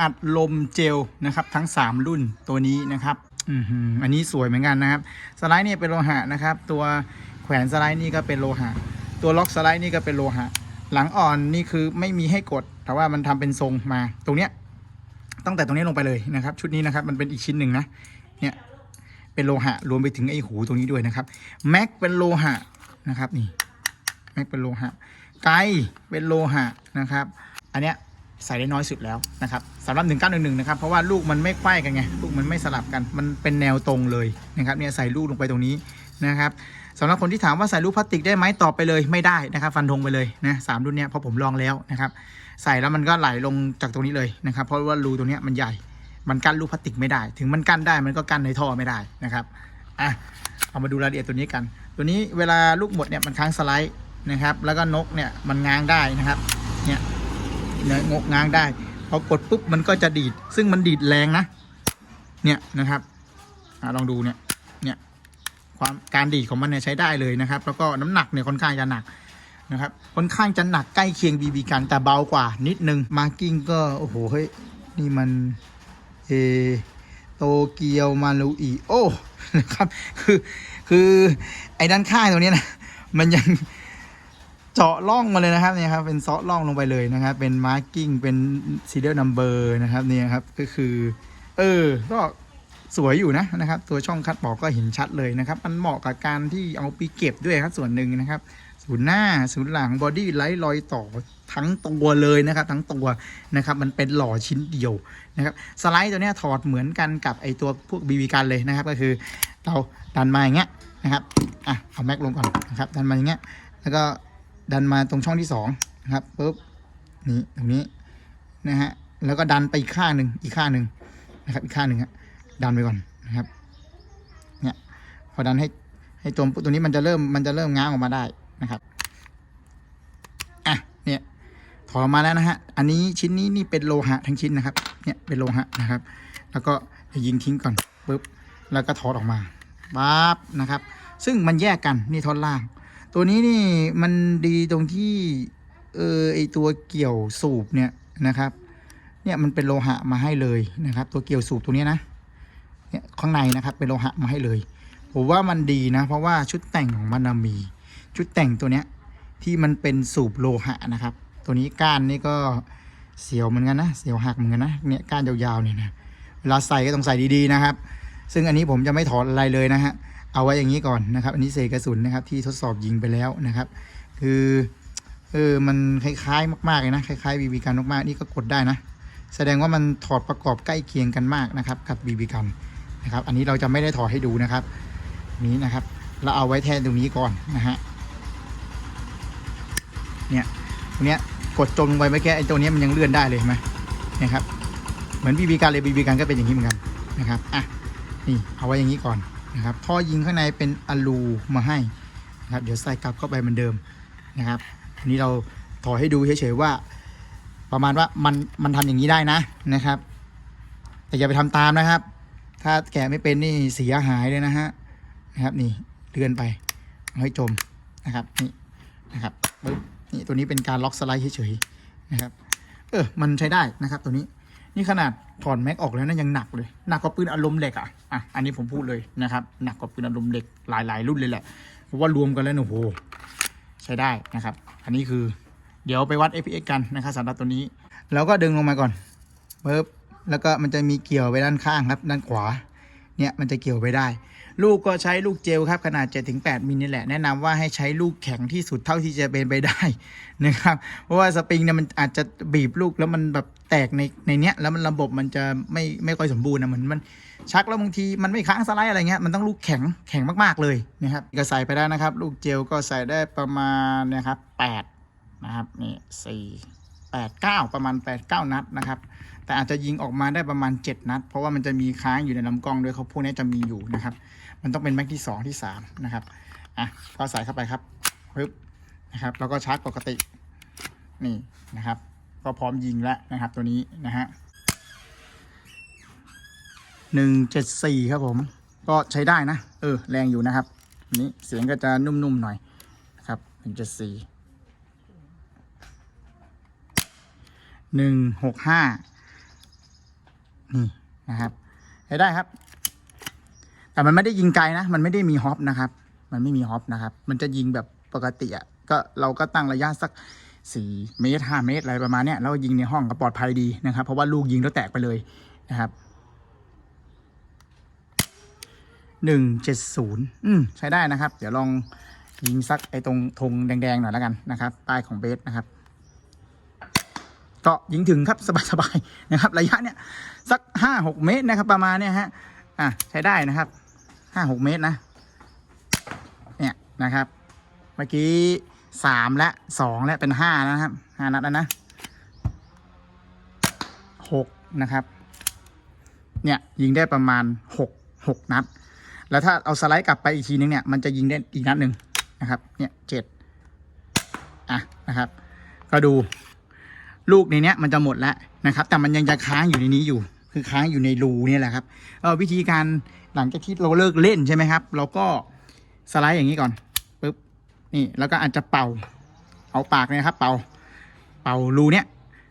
อัดลมเจลนะครับทั้ง 3 รุ่นตัวนี้นะครับอันนี้สวยเหมือนกันนะครับ สไลด์นี่เป็นโลหะนะครับ ตัวแขวนสไลด์นี่ก็เป็นโลหะ ตัวล็อกสไลด์นี่ก็เป็นโลหะ หลังอ่อนนี่คือไม่มีให้กด แต่ว่ามันทำเป็นทรงมาตรงเนี้ยตั้งแต่ตรงนี้ลงไปเลยนะครับ ชุดนี้นะครับมันเป็นอีกชิ้นหนึ่งนะเนี่ยเป็นโลหะรวมไปถึงไอ้หูตรงนี้ด้วยนะครับแม็กเป็นโลหะนะครับนี่แม็กเป็นโลหะไกเป็นโลหะนะครับ อันเนี้ย ใส่ได้น้อยสุดแล้วนะครับสำหรับ 1911นะครับ เพราะว่าลูกมันไม่ไขว้กันไง ลูกมันไม่สลับกัน มันเป็นแนวตรงเลยนะครับ เนี่ยใส่ลูกลงไปตรงนี้นะครับสำหรับคนที่ถามว่าใส่ลูกพลาสติกได้ไหมตอบไปเลยไม่ได้นะครับ ฟันธงไปเลยนะสามรุ่นเนี้ยเพราะผมลองแล้วนะครับ ใส่แล้วมันก็ไหลลงจากตรงนี้เลยนะครับ เพราะว่ารูตรงเนี้ยมันใหญ่ มันกั้นลูกพลาสติกไม่ได้ ถึงมันกั้นได้มันก็กั้นในท่อไม่ได้นะครับอะเอามาดูรายละเอียดตัวนี้กัน ตัวนี้เวลาลูกหมดเนี่ยมันค้างสไลด์นะครับ แล้วก็นกเนี่ยมันง้างได้นะครับ เนี่ยเนี่ย งกง้างได้พอกดปุ๊บมันก็จะดีด ซึ่งมันดีดแรงนะ เนี่ยนะครับอลองดูเนี่ยเนี่ยความการดีดของมันเนี่ยใช้ได้เลยนะครับ แล้วก็น้ำหนักเนี่ยค่อนข้างจะหนักนะครับค่อนข้างจะหนักใกล้เคียงบีบีกันแต่เบากว่านิดนึงมาร์กิ้งก็โอ้โหเฮ้ยนี่มันเอโตเกียวมาลูอีโอนะครับคือคือไอ้ด้านข้างตรงนี้นะมันยัง เจาะล่องมาเลยนะครับเนี่ยครับเป็นเซาะล่องลงไปเลยนะครับ เป็นมาร์กิ้งเป็น serial number นะครับเนี่ยครับก็คือ เออก็สวยอยู่นะนะครับ ตัวช่องคัดบอกก็เห็นชัดเลยนะครับ มันเหมาะกับการที่เอาไปเก็บด้วยครับส่วนหนึ่งนะครับศูนย์หน้าศูนย์หลังบอดี้ไลท์รอยต่อทั้งตัวเลยนะครับ ทั้งตัวนะครับมันเป็นหล่อชิ้นเดียวนะครับสไลด์ตัวนี้ถอดเหมือนกันกับไอตัวพวกบีบีกันเลยนะครับ ก็คือเราดันมาอย่างเงี้ยนะครับอะเอาแม็กลงก่อนนะครับดันมาอย่างเงี้ยแล้วก็ ดันมาตรงช่องที่สองนะครับปุ๊บนี่ตรงนี้นะฮะแล้วก็ดันไปอีกข้างหนึ่งอีกข้างหนึ่งนะครับอีกข้างหนึ่งฮะดันไปก่อนนะครับเนี่ยพอดันให้ให้ตัวตัวนี้มันจะเริ่มมันจะเริ่มง้างออกมาได้นะครับอะเนี่ยถอดออกมาแล้วนะฮะอันนี้ชิ้นนี้นี่เป็นโลหะทั้งชิ้นนะครับเนี่ยเป็นโลหะนะครับ แล้วก็ยิงทิ้งก่อนปุ๊บแล้วก็ถอดออกมาปั๊บนะครับ ซึ่งมันแยกกันนี่ท่อนล่าง ตัวนี้นี่มันดีตรงที่เออไอตัวเกี่ยวสูบเนี่ยนะครับ เนี่ยมันเป็นโลหะมาให้เลยนะครับ ตัวเกี่ยวสูบตัวเนี้ยนะเนี่ยข้างในนะครับเป็นโลหะมาให้เลย ผมว่ามันดีนะ เพราะว่าชุดแต่งของมันมี ชุดแต่งตัวเนี้ยที่มันเป็นสูบโลหะนะครับ ตัวนี้ก้านนี่ก็เสียวเหมือนกันนะเสียวหักเหมือนกันนะเนี่ยก้านยาวๆเนี่ยนะเวลาใส่ก็ต้องใส่ดีๆนะครับ ซึ่งอันนี้ผมจะไม่ถอดอะไรเลยนะฮะ เอาไว้อย่างนี้ก่อนนะครับ อันนี้เศษกระสุนนะครับที่ทดสอบยิงไปแล้วนะครับ คือเออมันคล้ายๆ มากๆเลยนะคล้ายๆบีบีกันมากๆนี่ก็กดได้นะ แสดงว่ามันถอดประกอบใกล้เคียงกันมากนะครับกับบีบีกันนะครับ อันนี้เราจะไม่ได้ถอดให้ดูนะครับ นี้นะครับเราเอาไว้แทนตรงนี้ก่อนนะฮะเนี่ยตรงเนี้ยกดจมลงไปเมื่อกี้ไอ้ตัวเนี้ยมันยังเลื่อนได้เลยเห็นไหมนะครับ เหมือนบีบีกันเลยบีบีกันก็เป็นอย่างนี้เหมือนกันนะครับอะนี่เอาไว้อย่างนี้ก่อน นะครับท่อยิงข้างในเป็นอะลูมาให้นะครับเดี๋ยวใส่กลับเข้าไปเหมือนเดิมนะครับอันนี้เราถอดให้ดูเฉยๆว่า ประมาณว่ามันมันทำอย่างนี้ได้นะนะครับ แต่อย่าไปทำตามนะครับ ถ้าแกะไม่เป็นนี่เสียหายเลยนะฮะนะครับนี่เลื่อนไปให้จมนะครับนี่นะครับปึ๊บนี่ตัวนี้เป็นการล็อกสไลด์เฉยๆนะครับเออมันใช้ได้นะครับตัวนี้นี่ขนาด ถอนแม็กออกแล้วนะยังหนักเลยหนักกว่าปืนอารมณ์เหล็กอะอะอันนี้ผมพูดเลยนะครับหนักกว่าปืนอารมณ์เหล็กหลาย ๆ รุ่นเลยแหละเพราะว่ารวมกันแล้วเนี่ยโอ้โหใช้ได้นะครับ อันนี้คือเดี๋ยวไปวัด APX กันนะครับสำหรับตัวนี้ แล้วก็ดึงลงมาก่อนปึ๊บแล้วก็มันจะมีเกี่ยวไปด้านข้างครับ ด้านขวาเนี่ยมันจะเกี่ยวไปได้ ลูกก็ใช้ลูกเจลครับขนาด 7-8มิลนี่แหละแนะนำว่าให้ใช้ลูกแข็งที่สุดเท่าที่จะเป็นไปได้นะครับเพราะว่าสปริงเนี่ยมันอาจจะบีบลูกแล้วมันแบบแตกในในเนี้ยแล้วมันระบบมันจะไม่ไม่ค่อยสมบูรณ์นะเหมือนมันชักแล้วบางทีมันไม่ค้างสไลด์อะไรเงี้ยมันต้องลูกแข็งแข็งมากๆเลยนะครับก็ใส่ไปได้นะครับ ลูกเจลก็ใส่ได้ประมาณนะครับ8นะครับนี่สี่ แปดเก้าประมาณ8ปดเก้านัดนะครับ แต่อาจจะยิงออกมาได้ประมาณ 7 นัด เพราะว่ามันจะมีค้างอยู่ในลำกล้องด้วยเขาพวกนี้จะมีอยู่นะครับ มันต้องเป็นแม็กที่ 2 ที่ 3 นะครับ อะก็ใส่เข้าไปครับปึ๊บนะครับ แล้วก็ชาร์จปกติ นี่นะครับ ก็พร้อมยิงแล้วนะครับตัวนี้นะฮะหนึ่งเจ็ดสี่ครับผม ก็ใช้ได้นะ เออ แรงอยู่นะครับอันนี้เสียงก็จะนุ่มๆหน่อยนะครับหนึ่งเจ็ดสี่ หนึ่งหกห้านี่นะครับใช้ได้ครับ แต่มันไม่ได้ยิงไกลนะ มันไม่ได้มีฮอปนะครับ มันไม่มีฮอปนะครับ มันจะยิงแบบปกติอะ่ะก็เราก็ตั้งระยะสักสี่เมตรห้าเมตรอะไรประมาณเนี้ยแล้วยิงในห้องก็ปลอดภัยดีนะครับ เพราะว่าลูกยิงแล้วแตกไปเลยนะครับหนึ่งเจ็ดศูนย์อืมใช้ได้นะครับ เดี๋ยวลองยิงสักไอ้ตรงธงแดงๆหน่อยแล้วกันนะครับป้ายของเบสนะครับ ก็ยิงถึงครับสบายๆนะครับ ระยะเนี้ยสักห้าหกเมตรนะครับ ประมาณเนี้ยฮะอะใช้ได้นะครับห้าหกเมตรนะ เนี่ยนะครับ เมื่อกี้สามและสองและเป็นห้านะครับห้านัดแล้วนะหกนะครับ เนี่ยยิงได้ประมาณหกหกนัด แล้วถ้าเอาสไลด์กลับไปอีกทีนึงเนี่ยมันจะยิงได้อีกนัดหนึ่งนะครับ เนี่ยเจ็ดอะนะครับ ก็ดู ลูกในเนี้ยมันจะหมดแล้วนะครับ แต่มันยังจะค้างอยู่ในนี้อยู่ คือค้างอยู่ในรูเนี่ยแหละครับเออวิธีการหลังจากที่เราเลิกเล่นใช่ไหมครับ เราก็สไลด์อย่างนี้ก่อนปึ๊บนี่แล้วก็อาจจะเป่า เอาปากเนี่ยนะครับ เป่าเป่ารูเนี้ย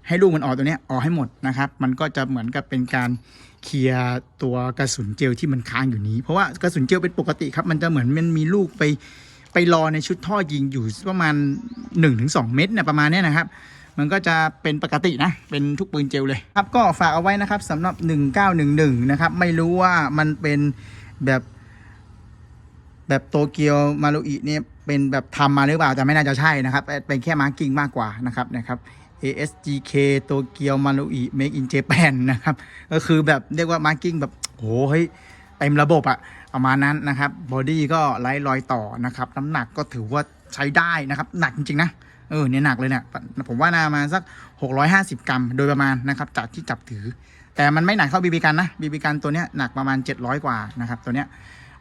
ให้ลูกมันออกตัวเนี้ยออกให้หมดนะครับ มันก็จะเหมือนกับเป็นการเคลียร์ตัวกระสุนเจลที่มันค้างอยู่นี้ เพราะว่ากระสุนเจลเป็นปกติครับ มันจะเหมือนมันมีลูกไปไปรอในชุดท่อยิงอยู่ประมาณ 1-2 เม็ดเนี่ยประมาณนี้นะครับ มันก็จะเป็นปกตินะ เป็นทุกปืนเจลเลยครับก็ฝากเอาไว้นะครับสำหรับ 1911 นะครับ ไม่รู้ว่ามันเป็นแบบแบบโตเกียวมารุอิเนี่ยเป็นแบบทำมาหรือเปล่าแต่ไม่น่าจะใช่นะครับ เป็นแค่มาร์กิ้งมากกว่านะครับนะครับ ASGK โตเกียวมารุอิ Make in Japan นะครับ ก็คือแบบเรียกว่ามาร์กิ้งแบบโอ้เฮ้ยเต็มระบบอะประมาณนั้นนะครับบอดี้ก็ไร้รอยต่อนะครับ น้ำหนักก็ถือว่าใช้ได้นะครับ หนักจริงๆนะ เออเนี่ยหนักเลยเนี่ยผมว่าน่ามาสัก 650 กรัม โดยประมาณนะครับจากที่จับถือ แต่มันไม่หนักเท่าบีบีกันนะบีบีกันตัวเนี้ยหนักประมาณ 700 กว่านะครับตัวเนี้ย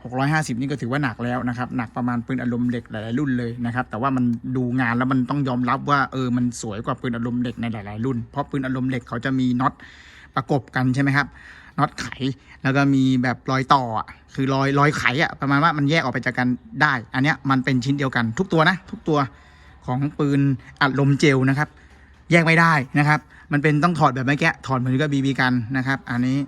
650 นี่ก็ถือว่าหนักแล้วนะครับ หนักประมาณปืนอารมณ์เหล็กหลายๆรุ่นเลยนะครับ แต่ว่ามันดูงานแล้วมันต้องยอมรับว่าเออ มันสวยกว่าปืนอารมณ์เหล็กในหลาย ๆ รุ่น เพราะปืนอารมณ์เหล็กเขาจะมีน็อตประกบกันใช่ไหมครับ น็อตไข แล้วก็มีแบบรอยต่อ คือรอยรอยไขอะประมาณว่ามันแยกออกไปจากกันได้ อันเนี้ยมันเป็นชิ้นเดียวกันทุกตัวนะ ทุกตัว ของปืนอัดลมเจลนะครับ แยกไม่ได้นะครับ มันเป็นต้องถอดแบบเมื่อกี้ถอดเหมือนกับบีบีกันนะครับ อันนี้